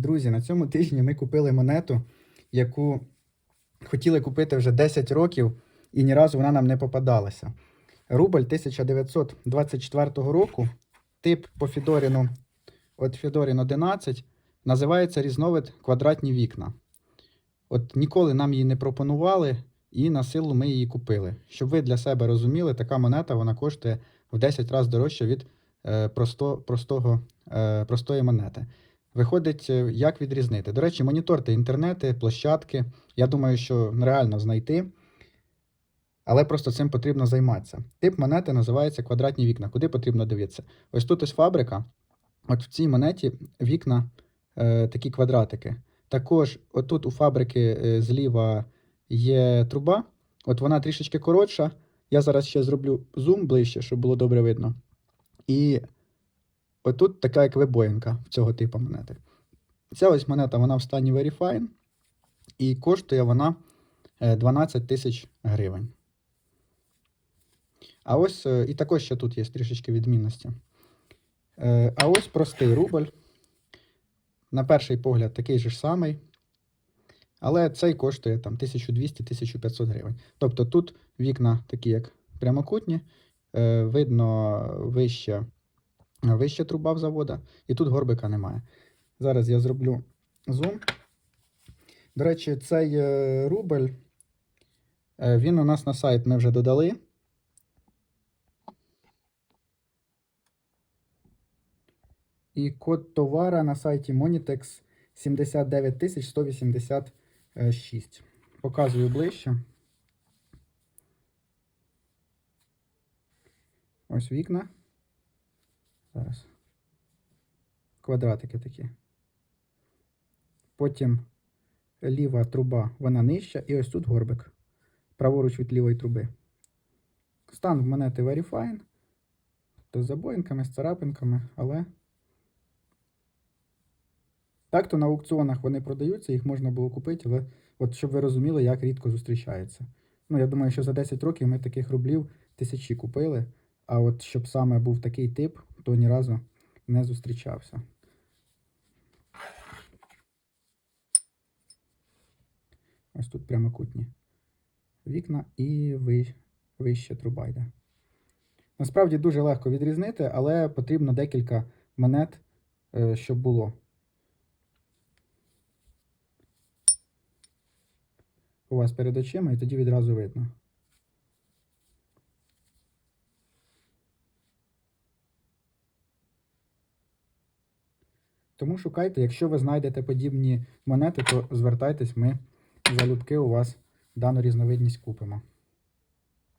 Друзі, на цьому тижні ми купили монету, яку хотіли купити вже 10 років, і ні разу вона нам не попадалася. Рубль 1924 року, тип по Фідоріну, от Фідорін 11, називається різновид квадратні вікна. От ніколи нам її не пропонували, і на силу ми її купили. Щоб ви для себе розуміли, така монета вона коштує в 10 разів дорожче від е, просто, простого, е, простої монети. Виходить, е, як відрізнити. До речі, моніторте інтернети, площадки. Я думаю, що реально знайти, але просто цим потрібно займатися. Тип монети називається квадратні вікна. Куди потрібно дивитися? Ось тут ось фабрика. От в цій монеті вікна е, такі квадратики. Також, отут у фабрики е, зліва є труба. От вона трішечки коротша. Я зараз ще зроблю зум ближче, щоб було добре видно. І отут така як вибоїнка в цього типу монети. Ця ось монета вона в стані Verifine, і коштує вона е, 12 тисяч гривень. А ось е, і також ще тут є трішечки відмінності. Е, А ось простий рубль. На перший погляд такий же ж самий. Але цей коштує там 1200-1500 гривень. Тобто тут вікна такі, як прямокутні, е, видно вище, вище труба в завода, і тут горбика немає. Зараз я зроблю зум. До речі, цей е, рубль, е, він у нас на сайт ми вже додали. І код товара на сайті Monitex 79186. Показую ближче. Ось вікна. Зараз. Квадратики такі. Потім ліва труба, вона нижча, і ось тут горбик. Праворуч від лівої труби. Стан в монети Verifine. То з забоїнками, з царапинками, але. Так-то на аукціонах вони продаються, їх можна було купити, але от щоб ви розуміли, як рідко зустрічається. Ну, я думаю, що за 10 років ми таких рублів тисячі купили, а от щоб саме був такий тип, то ні разу не зустрічався. Ось тут прямокутні вікна і ви- вище труба йде. Насправді дуже легко відрізнити, але потрібно декілька монет, е, щоб було. у вас перед очима, і тоді відразу видно. Тому шукайте, якщо ви знайдете подібні монети, то звертайтесь, ми залюбки у вас дану різновидність купимо.